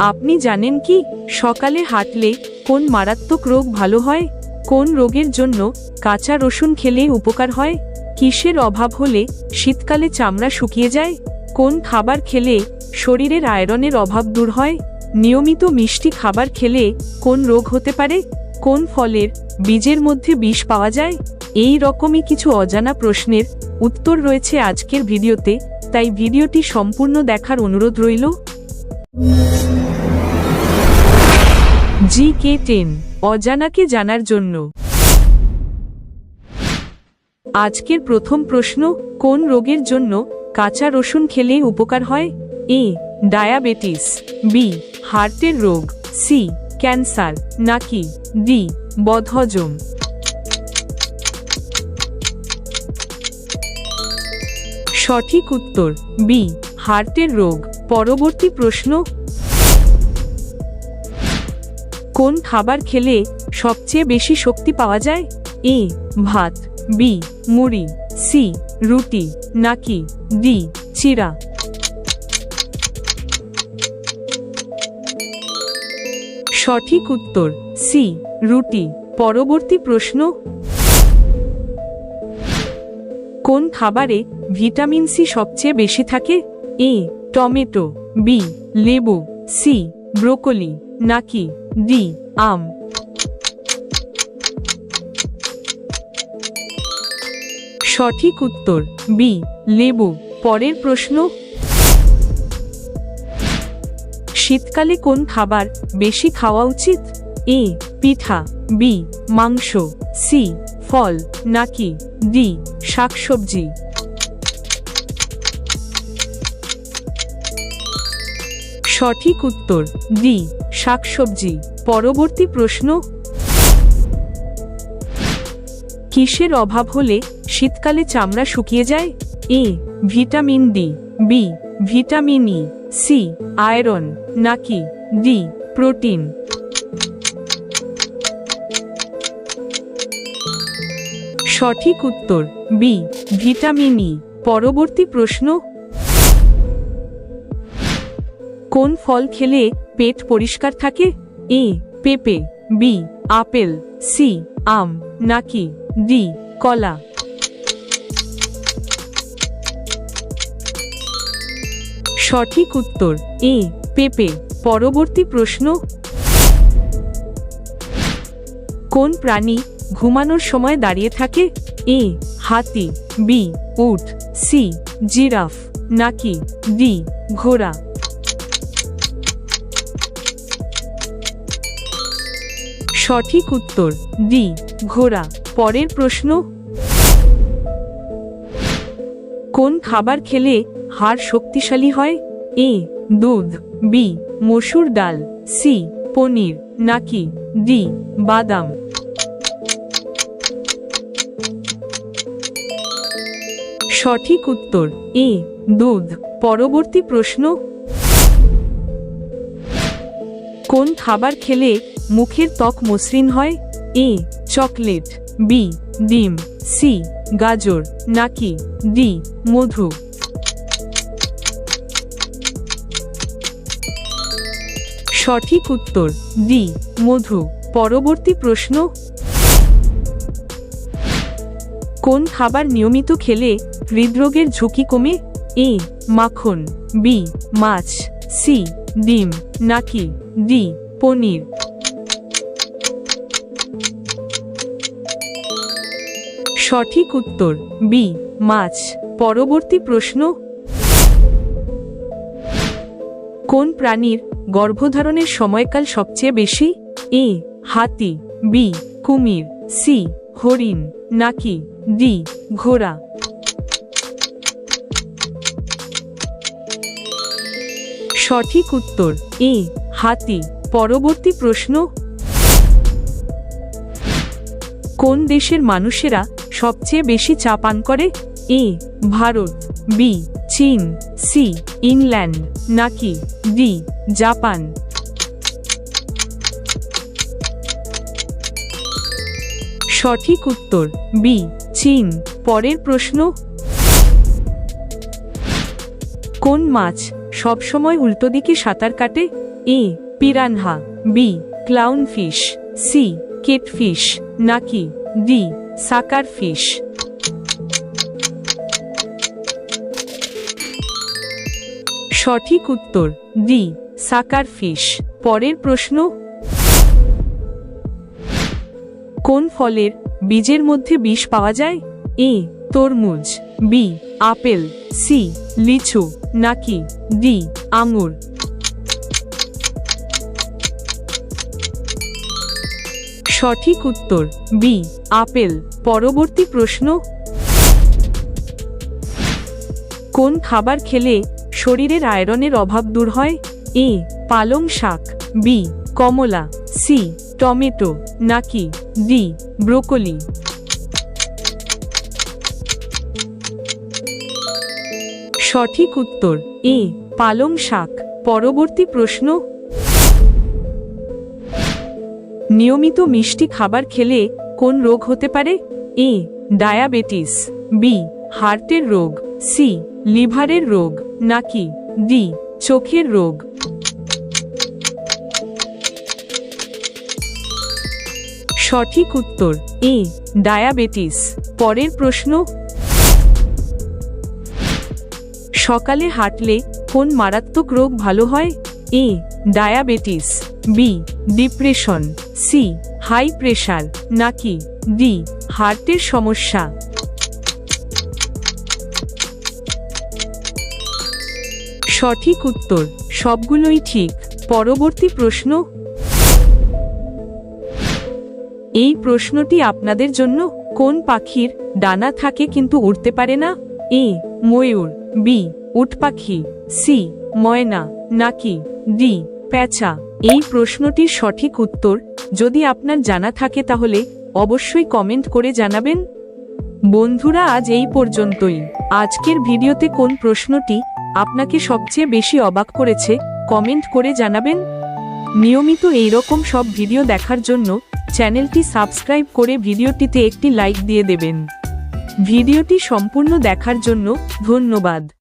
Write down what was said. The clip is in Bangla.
আপনি জানেন কি, সকালে হাঁটলে কোন মারাত্মক রোগ ভালো হয়? কোন রোগের জন্য কাঁচা রসুন খেলে উপকার হয়? কিসের অভাব হলে শীতকালে চামড়া শুকিয়ে যায়? কোন খাবার খেলে শরীরের আয়রনের অভাব দূর হয়? নিয়মিত মিষ্টি খাবার খেলে কোন রোগ হতে পারে? কোন ফলের বীজের মধ্যে বিষ পাওয়া যায়? এই রকমই কিছু অজানা প্রশ্নের উত্তর রয়েছে আজকের ভিডিওতে, তাই ভিডিওটি সম্পূর্ণ দেখার অনুরোধ রইল। জি কে টেন অজানাকে জানার জন্য। আজকের প্রথম প্রশ্ন, কোন রোগের জন্য কাঁচা রসুন খেলে উপকার হয়? এ, ডায়াবেটিস, বি, হার্টের রোগ, সি, ক্যান্সার, নাকি ডি, বদহজম। সঠিক উত্তর, বি, হার্টের রোগ। পরবর্তী প্রশ্ন কোন খাবার খেলে সবচেয়ে বেশি শক্তি পাওয়া যায়? এ, ভাত, বি, মুড়ি, সি, রুটি, নাকি ডি, চিরা? সঠিক উত্তর, সি, রুটি। পরবর্তী প্রশ্ন। কোন খাবারে ভিটামিন সি সবচেয়ে বেশি থাকে? এ, টমেটো, বি, লেবু, সি, ব্রোকলি, নাকি ডি আম। সঠিক উত্তর, বি, লেবু। পরের প্রশ্ন। শীতকালে কোন খাবার বেশি খাওয়া উচিত? এ, পিঠা, বি, মাংস, সি, ফল, নাকি ডি, শাকসবজি? সঠিক উত্তর, ডি শাকসবজি। পরবর্তী প্রশ্ন, কিসের অভাব হলে শীতকালে চামড়া শুকিয়ে যায়? A, vitamin D, B, vitamin E, C, iron, নাকি ডি, প্রোটিন? সঠিক উত্তর, বি, ভিটামিন ই। পরবর্তী প্রশ্ন কোন ফল খেলে পেট পরিষ্কার থাকে? এ, পেঁপে, বি, আপেল, সি, আম, নাকি ডি, কলা? সঠিক উত্তর, এ, পেঁপে। পরবর্তী প্রশ্ন। কোন প্রাণী ঘুমানোর সময় দাঁড়িয়ে থাকে? এ, হাতি, বি, উট, সি, জিরাফ, নাকি ডি, ঘোড়া? সঠিক উত্তর, ডি, ঘোড়া। পরের প্রশ্ন। কোন খাবার খেলে হাড় শক্তিশালী হয়? এ, দুধ, বি, মসুর ডাল, সি, পনির, নাকি, ডি, বাদাম। সঠিক উত্তর, এ, দুধ। পরবর্তী প্রশ্ন। কোন খাবার খেলে মুখের ত্বক মসৃণ হয়। A chocolate. বি, ডিম। সি, গাজর। নাকি, ডি, মধু। সঠিক উত্তর, ডি, মধু। পরবর্তী প্রশ্ন। কোন খাবার নিয়মিত খেলে হৃদরোগের ঝুঁকি কমে? এ মাখন। বি, মাছ। সি, ডিম। নাকি, ডি, পনির। সঠিক উত্তর, বি, মাছ। পরবর্তী প্রশ্ন। কোন প্রাণীর গর্ভধারণের সময়কাল সবচেয়ে বেশি? এ, হাতি, বি, কুমির, সি, হরিণ, নাকি ডি, ঘোড়া? সঠিক উত্তর, এ, হাতি। পরবর্তী প্রশ্ন। কোন দেশের মানুষেরা সবচেয়ে বেশি চা পান করে এ, ভারত, বি, চীন, সি, ইংল্যান্ড, নাকি ডি, জাপান। সঠিক উত্তর, বি, চীন। পরের প্রশ্ন। কোন মাছ সবসময় উল্টো দিকে সাঁতার কাটে? A, piranha, B clown fish C catfish নাকি ডি সাকার ফিশ। সঠিক উত্তর, ডি, সাকার ফিশ। পরের প্রশ্ন, কোন ফলের বীজের মধ্যে বিষ পাওয়া যায়? এ, তরমুজ, বি, আপেল, সি, লিচু, নাকি ডি, আঙুর? সঠিক উত্তর, বি, আপেল। পরবর্তী প্রশ্ন। কোন খাবার খেলে শরীরের আয়রনের অভাব দূর হয়? এ, পালং শাক। বি, কমলা। C, tomato. নাকি ডি, ব্রোকলি। সঠিক উত্তর, এ, পালং শাক। পরবর্তী প্রশ্ন। নিয়মিত মিষ্টি খাবার খেলে কোন রোগ হতে পারে? এ. Diabetes, B. হার্টের রোগ, সি. লিভারের রোগ, নাকি ডি. চোখের রোগ। সঠিক উত্তর, এ. ডায়াবেটিস। পরের প্রশ্ন। সকালে হাঁটলে কোন মারাত্মক রোগ ভালো হয়? A diabetes, B, depression, C, high pressure, নাকি ডি, হার্টের সমস্যা। সঠিক উত্তর, সবগুলোই ঠিক। পরবর্তী প্রশ্ন। এই প্রশ্নটি আপনাদের জন্য, কোন পাখির ডানা থাকে কিন্তু উড়তে পারে না? এ, ময়ূর, বি, উট পাখি, সি, ময়না, নাকি ডি প্যাঁচা। এই প্রশ্নটির সঠিক উত্তর যদি আপনার জানা থাকে তাহলে অবশ্যই কমেন্ট করে জানাবেন। বন্ধুরা, আজ এই পর্যন্তই। আজকের ভিডিওতে কোন প্রশ্নটি আপনাকে সবচেয়ে বেশি অবাক করেছে, কমেন্ট করে জানাবেন। নিয়মিত এই রকম সব ভিডিও দেখার জন্য চ্যানেলটি সাবস্ক্রাইব করে ভিডিওটিতে একটি লাইক দিয়ে দেবেন। ভিডিওটি সম্পূর্ণ দেখার জন্য ধন্যবাদ।